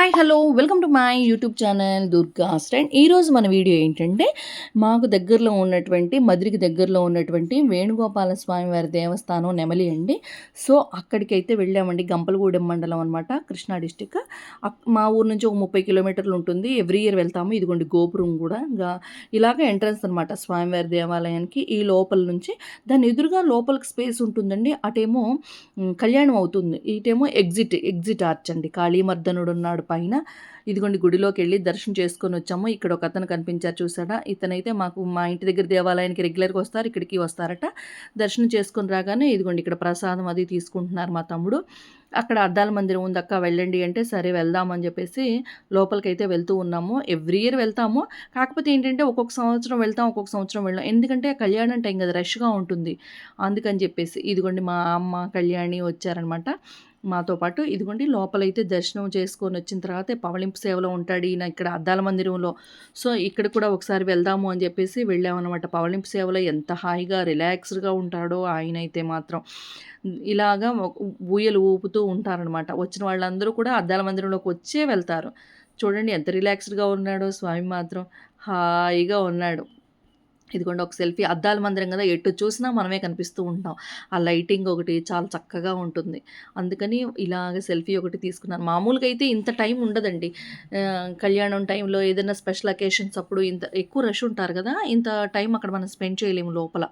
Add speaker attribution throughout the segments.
Speaker 1: Hi hello welcome to my YouTube channel Durga stand ఈరోజు మన video ఏంటంటే మాకు దగ్గరలో ఉన్నటువంటి మదిరికి దగ్గరలో ఉన్నటువంటి వేణుగోపాల స్వామి వారి దేవస్థానం నెమలి అండి. సో అక్కడికి అయితే వెళ్ళామండి. గంపలగూడెం మండలం అనమాట కృష్ణా డిస్టిక్. మా ఊరు నుంచి ఒక ముప్పై కిలోమీటర్లు ఉంటుంది. ఎవ్రీ ఇయర్ వెళ్తాము. ఇదిగోండి గోపురం కూడా. ఇలాగ ఎంట్రన్స్ అనమాట స్వామివారి దేవాలయానికి. ఈ లోపల నుంచి దాని ఎదురుగా లోపలికి స్పేస్ ఉంటుందండి. అటేమో కళ్యాణం అవుతుంది. ఇటేమో ఎగ్జిట్ ఎగ్జిట్ ఆర్చ్ అండి. కాళీమర్దనుడు ఉన్నాడు పైన ఇదిగోండి గుడిలోకి వెళ్ళి దర్శనం చేసుకొని వచ్చాము. ఇక్కడ ఒక అతను కనిపించారు చూసాడా ఇతనైతే మాకు మా ఇంటి దగ్గర దేవాలయానికి రెగ్యులర్గా వస్తారు ఇక్కడికి వస్తారట. దర్శనం చేసుకొని రాగానే ఇదిగోండి ఇక్కడ ప్రసాదం అది తీసుకుంటున్నారు మా తమ్ముడు. అక్కడ అద్దాల మందిరం ఉంది అక్క వెళ్ళండి అంటే సరే వెళ్దామని చెప్పేసి లోపలికైతే వెళ్తూ ఉన్నాము. ఎవ్రీ ఇయర్ వెళ్తాము. కాకపోతే ఏంటంటే ఒక్కొక్క సంవత్సరం వెళ్తాం ఒక్కొక్క సంవత్సరం వెళ్ళాం. ఎందుకంటే కళ్యాణం టైం కదా రష్గా ఉంటుంది. అందుకని చెప్పేసి ఇదిగోండి మా అమ్మ కళ్యాణి వచ్చారనమాట మాతో పాటు. ఇదిగోండి లోపలైతే దర్శనం చేసుకొని వచ్చిన తర్వాత పవలింపు సేవలో ఉంటాడు ఈయన ఇక్కడ అద్దాల మందిరంలో. సో ఇక్కడ కూడా ఒకసారి వెళ్దాము అని చెప్పేసి వెళ్ళామన్నమాట. పవలింపు సేవలో ఎంత హాయిగా రిలాక్స్డ్గా ఉంటాడో ఆయన అయితే మాత్రం. ఇలాగా ఊయలు ఊపుతూ ఉంటారనమాట వచ్చిన వాళ్ళందరూ కూడా అద్దాల మందిరంలోకి వచ్చే వెళ్తారు. చూడండి ఎంత రిలాక్స్డ్గా ఉన్నాడో స్వామి మాత్రం. హాయిగా ఉన్నాడు. ఇదిగోండి ఒక సెల్ఫీ అద్దాల మందిరం కదా ఎటు చూసినా మనమే కనిపిస్తూ ఉంటాం. ఆ లైటింగ్ ఒకటి చాలా చక్కగా ఉంటుంది. అందుకని ఇలాగ సెల్ఫీ ఒకటి తీసుకున్నాను. మామూలుగా అయితే ఇంత టైం ఉండదండి. కళ్యాణం టైంలో ఏదైనా స్పెషల్ అకేషన్స్ అప్పుడు ఇంత ఎక్కువ రష్ ఉంటారు కదా ఇంత టైం అక్కడ మనం స్పెండ్ చేయలేము లోపల.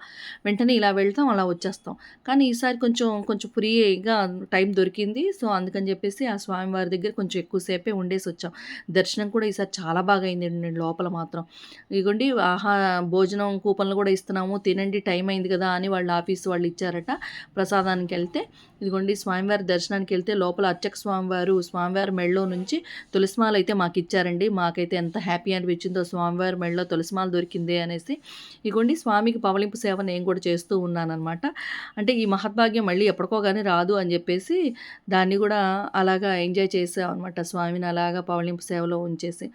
Speaker 1: వెంటనే ఇలా వెళ్తాం అలా వచ్చేస్తాం. కానీ ఈసారి కొంచెం కొంచెం ఫ్రీగా టైం దొరికింది. సో అందుకని చెప్పేసి ఆ స్వామివారి దగ్గర కొంచెం ఎక్కువసేపే ఉండేసి వచ్చాం. దర్శనం కూడా ఈసారి చాలా బాగా అయింది లోపల మాత్రం. ఇదిగోండి ఆహా భోజనం కూపన్లు కూడా ఇస్తున్నాము తినండి టైం అయింది కదా అని వాళ్ళ ఆఫీస్ వాళ్ళు ఇచ్చారట ప్రసాదానికి వెళ్తే. ఇదిగోండి స్వామివారి దర్శనానికి వెళ్తే లోపల అర్చక స్వామివారు స్వామివారి మెళ్ళో నుంచి తులసిమాలు అయితే మాకు ఇచ్చారండి. మాకైతే ఎంత హ్యాపీ అనిపించిందో స్వామివారి మెళ్ళో తులసిమాలు దొరికిందే అనేసి. ఇదిగోండి స్వామికి పవలింపు సేవ నేను కూడా చేస్తూ ఉన్నానమాట అంటే ఈ మహద్భాగ్యం మళ్ళీ ఎప్పటికో కానీ రాదు అని చెప్పేసి దాన్ని కూడా అలాగా ఎంజాయ్ చేసాం అనమాట స్వామిని అలాగా పవలింపు సేవలో ఉంచేసి.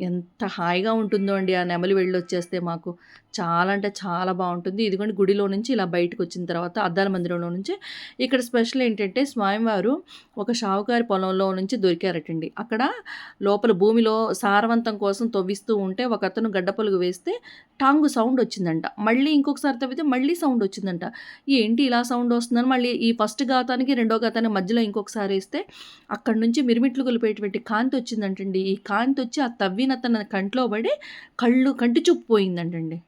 Speaker 1: ఎంత హాయిగా ఉంటుందో అండి ఆ నెమలి వెళ్ళి వచ్చేస్తే మాకు. చాలా అంటే చాలా బాగుంటుంది. ఇదిగోండి గుడిలో నుంచి ఇలా బయటకు వచ్చిన తర్వాత అద్దాల మందిరంలో నుంచి ఇక్కడ స్పెషల్ ఏంటంటే స్వామివారు ఒక షావుకారి పొలంలో నుంచి దొరికారటండి. అక్కడ లోపల భూమిలో సారవంతం కోసం తవ్విస్తూ ఉంటే ఒక అతను గడ్డపలుగు వేస్తే టాంగు సౌండ్ వచ్చిందంట. మళ్ళీ ఇంకొకసారి తవ్వితే మళ్ళీ సౌండ్ వచ్చిందంట. ఏంటి ఇలా సౌండ్ వస్తుందని మళ్ళీ ఈ ఫస్ట్ గాతానికి రెండో గాతానికి మధ్యలో ఇంకొకసారి వేస్తే అక్కడ నుంచి మిరిమిట్లు కొలిపేటువంటి కాంతి వచ్చిందంటండి. ఈ కాంతి వచ్చి ఆ తవ్విన తన కంట్లో పడి కళ్ళు కంటి చూపు పోయిందంటండి.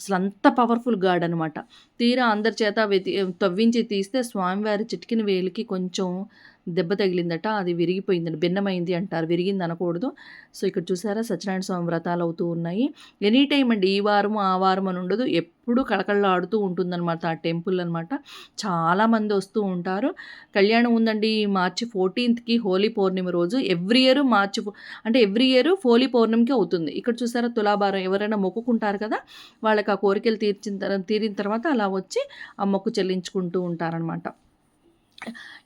Speaker 1: అసలు అంత పవర్ఫుల్ గాడ్ అనమాట తీరా అందరి చేత వెతి తవ్వించి తీస్తే స్వామివారి చిటికిన వేలికి కొంచెం దెబ్బ తగిలిందట అది విరిగిపోయిందండి భిన్నమైంది అంటారు విరిగింది అనకూడదు. సో ఇక్కడ చూసారా సత్యనారాయణ స్వామి వ్రతాలు అవుతూ ఉన్నాయి. ఎనీ టైం అండి ఈ వారం ఆ వారం అని ఉండదు ఎప్పుడు కళకళలాడుతూ ఉంటుందన్నమాట ఆ టెంపుల్ అనమాట చాలామంది వస్తూ ఉంటారు. కళ్యాణం ఉందండి మార్చి ఫోర్టీన్త్కి హోలీ పౌర్ణమి రోజు. ఎవ్రీ ఇయర్ మార్చి అంటే ఎవ్రీ ఇయర్ హోలీ పౌర్ణమికి అవుతుంది. ఇక్కడ చూసారా తులాభారం ఎవరైనా మొక్కుకుంటారు కదా వాళ్ళకి ఆ కోరికలు తీర్చిన తర్వాత తీరిన తర్వాత అలా వచ్చి ఆ మొక్కు చెల్లించుకుంటూ ఉంటారనమాట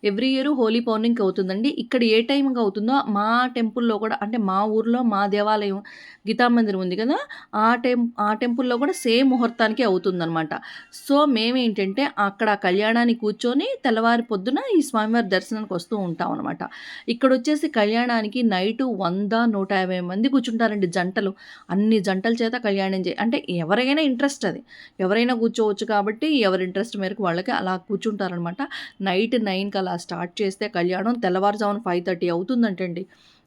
Speaker 1: ఎవ్రీ ఇయర్ హోలీ పౌర్ణమికి అవుతుందండి. ఇక్కడ ఏ టైంకి అవుతుందో మా టెంపుల్లో కూడా అంటే మా ఊర్లో మా దేవాలయం గీతా మందిరం ఉంది కదా ఆ టెం ఆ టెంపుల్లో కూడా సేమ్ ముహూర్తానికి అవుతుందనమాట సో మేమేంటంటే అక్కడ కళ్యాణాన్ని కూర్చొని తెల్లవారి పొద్దున ఈ స్వామివారి దర్శనానికి వస్తూ ఉంటాం అనమాట ఇక్కడ వచ్చేసి కళ్యాణానికి నైటు వంద నూట యాభై మంది కూర్చుంటారండి జంటలు. అన్ని జంటల చేత కళ్యాణం చే అంటే ఎవరైనా ఇంట్రెస్ట్ అది. ఎవరైనా కూర్చోవచ్చు కాబట్టి ఎవరి ఇంట్రెస్ట్ మేరకు వాళ్ళకి అలా కూర్చుంటారనమాట నైట్ నైన్కి అలా స్టార్ట్ చేస్తే కళ్యాణం తెల్లవారుజామున ఫైవ్ థర్టీ అవుతుందంటండి.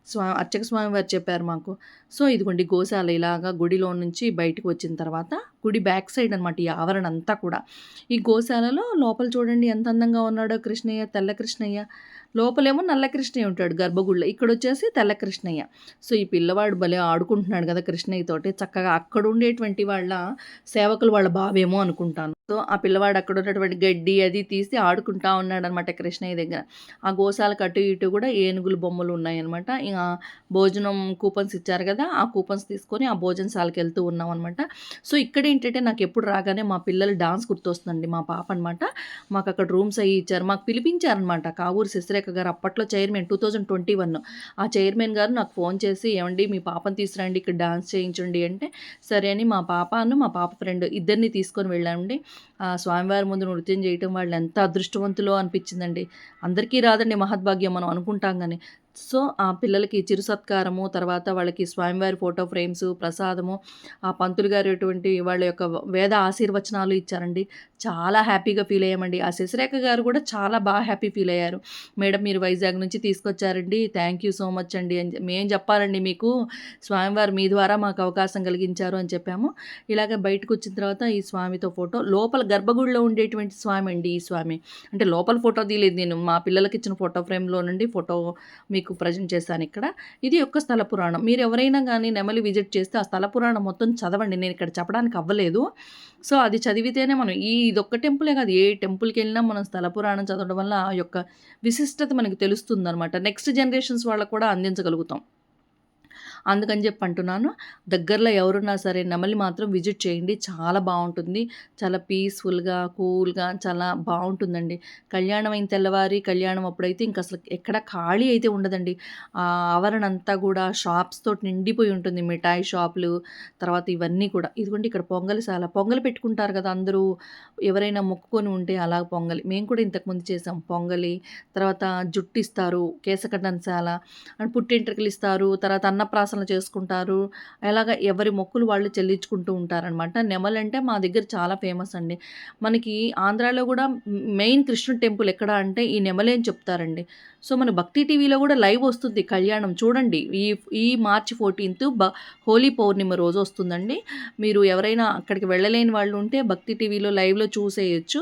Speaker 1: స్వా అర్చక స్వామి వారు చెప్పారు మాకు. సో ఇదిగోండి గోశాల ఇలాగా గుడిలో నుంచి బయటకు వచ్చిన తర్వాత గుడి బ్యాక్ సైడ్ అనమాట ఈ ఆవరణ అంతా కూడా. ఈ గోశాలలో లోపల చూడండి ఎంత అందంగా ఉన్నాడో కృష్ణయ్య తెల్ల కృష్ణయ్య. లోపలేమో నల్ల కృష్ణయ్య ఉంటాడు గర్భగుడిలో. ఇక్కడ వచ్చేసి తెల్ల కృష్ణయ్య. సో ఈ పిల్లవాడు భలే ఆడుకుంటున్నాడు కదా కృష్ణయ్య తోటి. చక్కగా అక్కడ ఉండేటువంటి వాళ్ళ సేవకులు వాళ్ళ బావేమో అనుకుంటాను. సో ఆ పిల్లవాడు అక్కడ ఉన్నటువంటి గడ్డి అది తీసి ఆడుకుంటా ఉన్నాడు అనమాట కృష్ణయ్య దగ్గర. ఆ గోశాలకు అటు ఇటు కూడా ఏనుగులు బొమ్మలు ఉన్నాయన్నమాట. ఇక భోజనం కూపన్స్ ఇచ్చారు కదా ఆ కూపన్స్ తీసుకొని ఆ భోజనశాలకు వెళ్తూ ఉన్నాం అనమాట సో ఇక్కడ ఏంటంటే నాకు ఎప్పుడు రాగానే మా పిల్లలు డాన్స్ గుర్తొస్తుందండి మా పాప అనమాట మాకు అక్కడ రూమ్స్ అయ్యి ఇచ్చారు మాకు పిలిపించారనమాట కావూరు శశిరేఖ గారు అప్పట్లో chairman two thousand twenty one. ఆ చైర్మన్ గారు నాకు ఫోన్ చేసి ఏమండి మీ పాపని తీసుకురండి ఇక్కడ డాన్స్ చేయించండి అంటే సరే అని మా పాపను మా పాప ఫ్రెండ్ ఇద్దరిని తీసుకొని వెళ్ళామండి. ఆ స్వామివారి ముందు నృత్యం చేయటం వాళ్ళు ఎంత అదృష్టవంతులో అనిపించిందండి. అందరికీ రాదండి మహద్భాగ్యం మనం అనుకుంటాం కానీ సో ఆ పిల్లలకి చిరు సత్కారము తర్వాత వాళ్ళకి స్వామివారి ఫోటో ఫ్రేమ్స్ ప్రసాదము ఆ పంతులు గారు ఎటువంటి వాళ్ళ యొక్క వేద ఆశీర్వచనాలు ఇచ్చారండి. చాలా హ్యాపీగా ఫీల్ అయ్యామండి. ఆ శశిరేఖ గారు కూడా చాలా బాగా హ్యాపీ ఫీల్ అయ్యారు. మేడం మీరు వైజాగ్ నుంచి తీసుకొచ్చారండి. థ్యాంక్ యూ సో మచ్ అండి. అని మేము చెప్పాలండి మీకు స్వామివారు మీ ద్వారా మాకు అవకాశం కలిగించారు అని చెప్పాము. ఇలాగ బయటకు వచ్చిన తర్వాత ఈ స్వామితో ఫోటో లోపల గర్భగుడిలో ఉండేటువంటి స్వామి అండి ఈ స్వామి. అంటే లోపల ఫోటో తీయలేదు నేను. మా పిల్లలకి ఇచ్చిన ఫోటో ఫ్రేమ్లో నుండి ఫోటో మీకు మీకు ప్రజెంట్ చేశాను ఇక్కడ. ఇది యొక్క స్థల పురాణం. మీరు ఎవరైనా కానీ నెమలి విజిట్ చేస్తే ఆ స్థల పురాణం మొత్తం చదవండి. నేను ఇక్కడ చెప్పడానికి అవ్వలేదు. సో అది చదివితేనే మనం ఈ ఇదొక్క టెంపులే కాదు. ఏ టెంపుల్కి వెళ్ళినా మనం స్థల పురాణం చదవడం వల్ల ఆ యొక్క విశిష్టత మనకి తెలుస్తుంది అనమాట నెక్స్ట్ జనరేషన్స్ వాళ్ళకు కూడా అందించగలుగుతాం. అందుకని చెప్పి అంటున్నాను. దగ్గరలో ఎవరున్నా సరే నెమలి మాత్రం విజిట్ చేయండి. చాలా బాగుంటుంది. చాలా పీస్ఫుల్గా కూల్గా చాలా బాగుంటుందండి. కళ్యాణం అయిన తెల్లవారి కళ్యాణం అప్పుడైతే ఇంక అసలు ఎక్కడ ఖాళీ అయితే ఉండదండి. ఆ ఆవరణ అంతా కూడా షాప్స్ తోటి నిండిపోయి ఉంటుంది. మిఠాయి షాపులు తర్వాత ఇవన్నీ కూడా. ఇదిగోండి ఇక్కడ పొంగలి చాలా పొంగలి పెట్టుకుంటారు కదా అందరూ. ఎవరైనా మొక్కుకొని ఉంటే అలా పొంగలి. మేము కూడా ఇంతకుముందు చేసాం పొంగలి. తర్వాత జుట్టు ఇస్తారు కేసకడ్డంశాల అండ్ పుట్టింటికలు ఇస్తారు. తర్వాత అన్నప్రాస ఉపాసనలు చేసుకుంటారు. అలాగ ఎవరి మొక్కులు వాళ్ళు చెల్లించుకుంటూ ఉంటారనమాట నెమలంటే మా దగ్గర చాలా ఫేమస్ అండి. మనకి ఆంధ్రాలో కూడా మెయిన్ కృష్ణుడు టెంపుల్ ఎక్కడ అంటే ఈ నెమలే అని చెప్తారండి. సో మన భక్తి టీవీలో కూడా లైవ్ వస్తుంది కళ్యాణం. చూడండి ఈ ఈ మార్చి ఫోర్టీన్త్ బ హోలీ పౌర్ణిమ రోజు వస్తుందండి. మీరు ఎవరైనా అక్కడికి వెళ్ళలేని వాళ్ళు ఉంటే భక్తి టీవీలో లైవ్లో చూసేయచ్చు.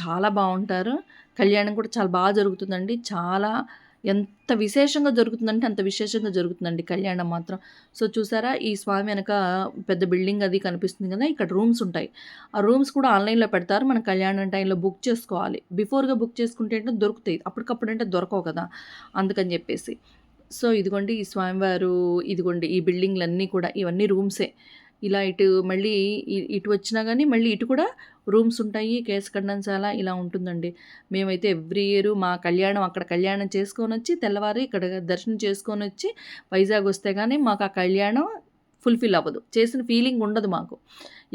Speaker 1: చాలా బాగుంటారు. కళ్యాణం కూడా చాలా బాగా జరుగుతుందండి. చాలా ఎంత విశేషంగా జరుగుతుందంటే అంత విశేషంగా జరుగుతుందండి కళ్యాణం మాత్రం. సో చూసారా? ఈ స్వామి వెనక పెద్ద బిల్డింగ్ అది కనిపిస్తుంది కదా ఇక్కడ రూమ్స్ ఉంటాయి. ఆ రూమ్స్ కూడా ఆన్లైన్లో పెడతారు. మనం కళ్యాణం టైంలో బుక్ చేసుకోవాలి. బిఫోర్గా బుక్ చేసుకుంటే అంటే దొరుకుతాయి. అప్పటికప్పుడు అంటే దొరకవు కదా అందుకని చెప్పేసి. సో ఇదిగోండి ఈ స్వామివారు ఇదిగోండి ఈ బిల్డింగ్లన్నీ కూడా ఇవన్నీ రూమ్సే. ఇలా ఇటు మళ్ళీ ఇటు వచ్చినా కానీ మళ్ళీ ఇటు కూడా రూమ్స్ ఉంటాయి కేసు కండన్సాల ఇలా ఉంటుందండి. మేమైతే ఎవ్రీ ఇయర్ మా కళ్యాణం అక్కడ కళ్యాణం చేసుకొని వచ్చి తెల్లవారి ఇక్కడ దర్శనం చేసుకొని వచ్చి వైజాగ్ వస్తే కానీ మాకు ఆ కళ్యాణం ఫుల్ఫిల్ అవ్వదు. చేసిన ఫీలింగ్ ఉండదు మాకు.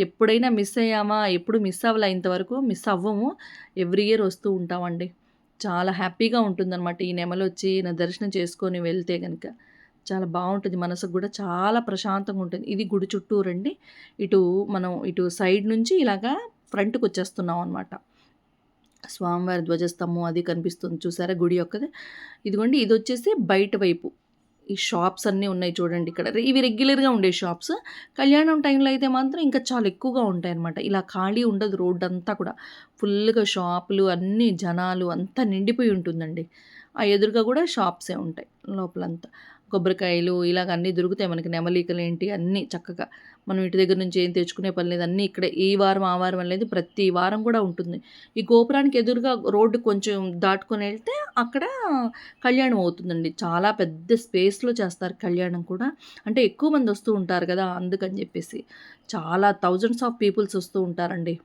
Speaker 1: ఎప్పుడైనా మిస్ అయ్యామా ఎప్పుడు మిస్ అవ్వలే ఇంతవరకు మిస్ అవ్వము. ఎవ్రీ ఇయర్ వస్తూ ఉంటామండి. చాలా హ్యాపీగా ఉంటుందన్నమాట ఈ నెమలు వచ్చి నా దర్శనం చేసుకొని వెళ్తే కనుక చాలా బాగుంటుంది. మనసుకు కూడా చాలా ప్రశాంతంగా ఉంటుంది. ఇది గుడి చుట్టూ రండి. ఇటు మనం ఇటు సైడ్ నుంచి ఇలాగా ఫ్రంట్కి వచ్చేస్తున్నాం అనమాట స్వామివారి ధ్వజస్తంభం అది కనిపిస్తుంది చూసారా? గుడి యొక్కది ఇదిగోండి ఇది వచ్చేసి బయట వైపు. ఈ షాప్స్ అన్నీ ఉన్నాయి చూడండి ఇక్కడ. ఇవి రెగ్యులర్గా ఉండే షాప్స్. కళ్యాణం టైంలో అయితే మాత్రం ఇంకా చాలా ఎక్కువగా ఉంటాయి అనమాట ఇలా ఖాళీ ఉండదు రోడ్డు అంతా కూడా. ఫుల్గా షాపులు అన్నీ జనాలు అంతా నిండిపోయి ఉంటుందండి. ఆ ఎదురుగా కూడా షాప్సే ఉంటాయి లోపలంతా. కొబ్బరికాయలు ఇలాగ అన్నీ దొరుకుతాయి మనకి నెమలికలు ఏంటి అన్నీ చక్కగా. మనం ఇంటి దగ్గర నుంచి ఏం తెచ్చుకునే పని లేదు అన్నీ ఇక్కడ. ఈ వారం ఆ వారం అనేది ప్రతి వారం కూడా ఉంటుంది. ఈ గోపురానికి ఎదురుగా రోడ్డు కొంచెం దాటుకొని వెళ్తే అక్కడ కళ్యాణం అవుతుందండి. చాలా పెద్ద స్పేస్లో చేస్తారు కళ్యాణం కూడా. అంటే ఎక్కువ మంది వస్తూ ఉంటారు కదా అందుకని చెప్పేసి. చాలా థౌజండ్స్ ఆఫ్ పీపుల్స్ వస్తూ ఉంటారండి.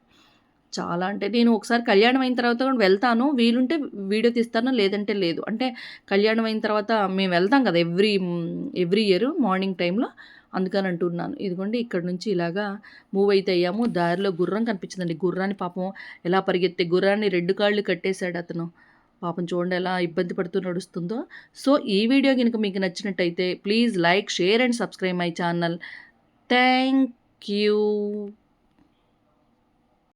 Speaker 1: చాలా అంటే నేను ఒకసారి కళ్యాణం అయిన తర్వాత కూడా వెళ్తాను. వీలుంటే వీడియో తీస్తాను లేదంటే లేదు. అంటే కళ్యాణం అయిన తర్వాత మేము వెళ్తాం కదా ఎవ్రీ ఎవ్రీ ఇయర్ మార్నింగ్ టైంలో అందుకని అంటున్నాను. ఇదిగోండి ఇక్కడ నుంచి ఇలాగా మూవ్ అయితే అయ్యాము. దారిలో గుర్రం కనిపించిందండి. గుర్రాన్ని పాపం ఎలా పరిగెత్తే గుర్రాన్ని రెండు కాళ్ళు కట్టేశాడు అతను. పాపం చూడండి ఎలా ఇబ్బంది పడుతూ నడుస్తుందో. సో ఈ వీడియో కనుక మీకు నచ్చినట్టయితే please like share and subscribe my channel. Thank you.